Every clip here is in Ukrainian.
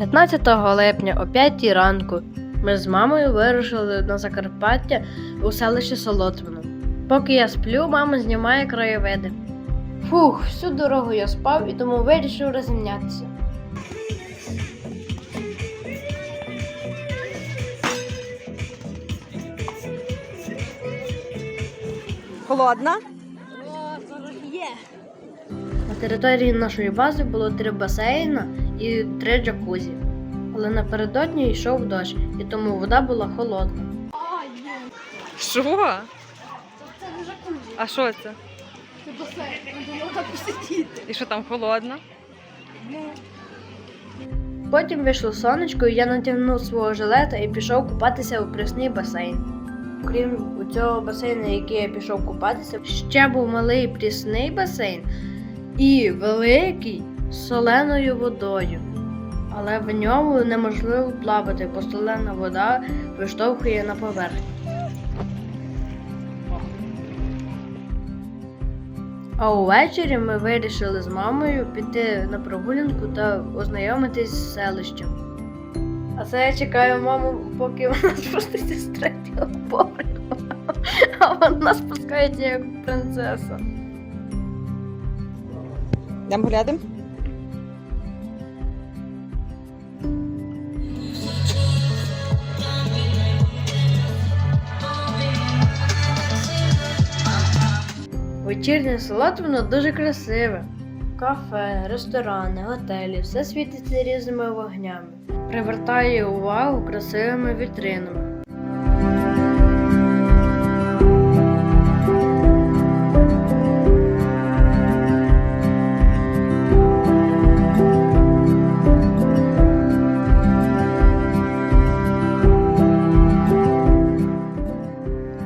15 липня о 5 ранку ми з мамою вирушили на Закарпаття у селище Солотвино. Поки я сплю, мама знімає краєвиди. Фух, всю дорогу я спав і тому вирішив розімнятися. Холодна? є. На території нашої бази було три басейна і три джакузі. Але напередодні йшов дощ, і тому вода була холодна. Що? Це не джакузі. А що це? І що там холодно? Потім вийшло сонечко, і я натягнув свого жилета і пішов купатися у прісний басейн. Крім цього басейну, який я пішов купатися, ще був малий прісний басейн і великий соленою водою. Але в ньому неможливо плавати, бо солена вода виштовхує на поверхню. А увечері ми вирішили з мамою піти на прогулянку та ознайомитись з селищем. А це я чекаю маму, поки вона спуститься з третього поверху. А вона спускається як принцеса. Йдемо глядемо? Вечірнє село воно дуже красиве. Кафе, ресторани, готелі, все світиться різними вогнями. Привертає увагу красивими вітринами.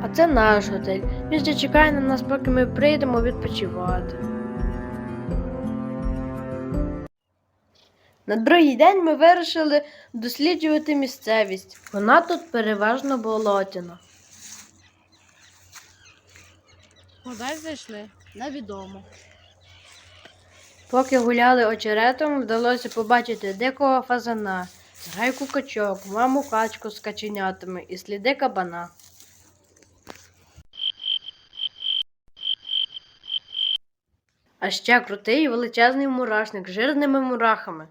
А це наш готель. Він ще чекає на нас, поки ми прийдемо відпочивати. На другий день ми вирішили досліджувати місцевість. Вона тут переважно болотяна. Куди зайшли? Невідомо. Поки гуляли очеретом, вдалося побачити дикого фазана, зграйку качок, маму качку з каченятами і сліди кабана. А ще крутий величезний мурашник з жирними мурахами.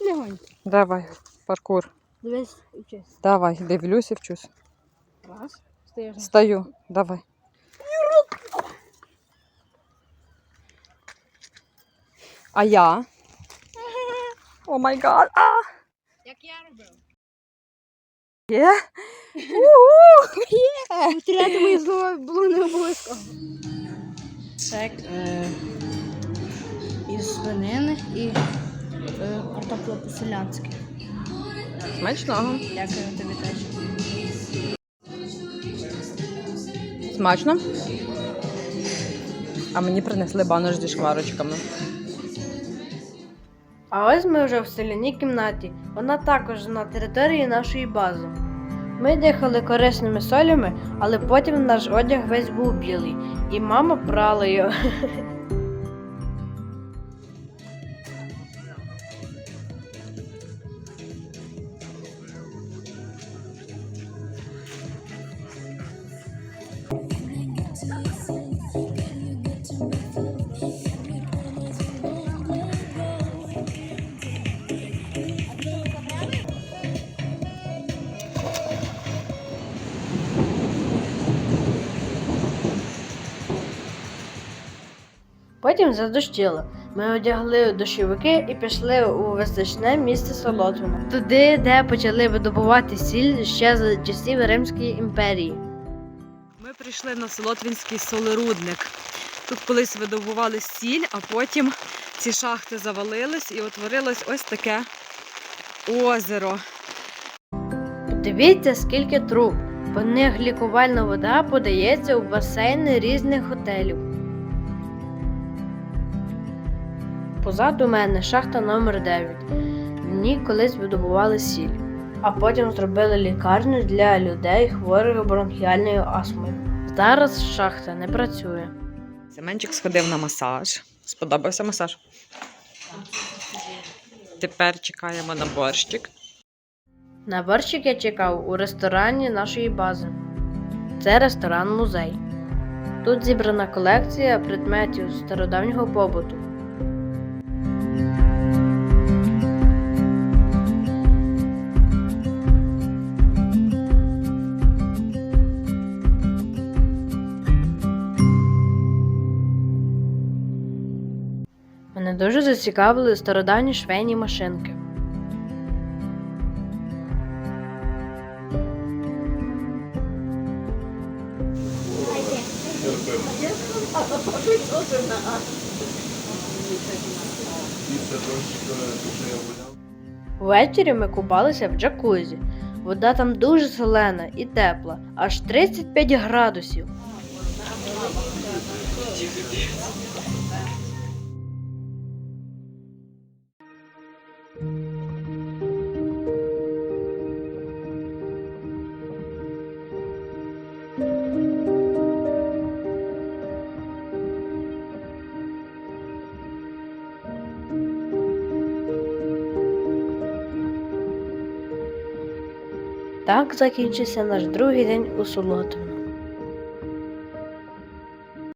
Легонько. Давай, паркур. Дивись, учись. Давай, дивлюсь і вчусь. Раз. Стоїш. Стою, давай. А я? О май гад. А! Як я робив. Є? Є! Повторяти мої слова було не обов'язково. Це е, із свинини і е, картопля по-селянськи. Смачного. Дякую тобі теж. Смачно? А мені принесли банош зі шкварочками. А ось ми вже в селяній кімнаті. Вона також на території нашої бази. Ми дихали корисними солями, але потім наш одяг весь був білий, і мама прала його. Потім задощило. Ми одягли дощовики і пішли у визначне місце Солотвино, туди, де почали видобувати сіль ще за часів Римської імперії. Ми прийшли на Солотвінський солерудник. Тут колись видобували сіль, а потім ці шахти завалились і утворилось ось таке озеро. Подивіться, скільки труб. По них лікувальна вода подається у басейни різних готелів. Позаду мене шахта номер 9 В ній колись видобували сіль, а потім зробили лікарню для людей, хворих бронхіальною астмою. Зараз шахта не працює. Семенчик сходив на масаж. Сподобався масаж? Тепер чекаємо на борщик. На борщик я чекав у ресторані нашої бази. Це ресторан-музей. Тут зібрана колекція предметів стародавнього побуту. Мене дуже зацікавили стародавні швейні машинки. Ввечері ми купалися в джакузі. Вода там дуже солена і тепла, аж 35 градусів. Так закінчився наш другий день у Солотві.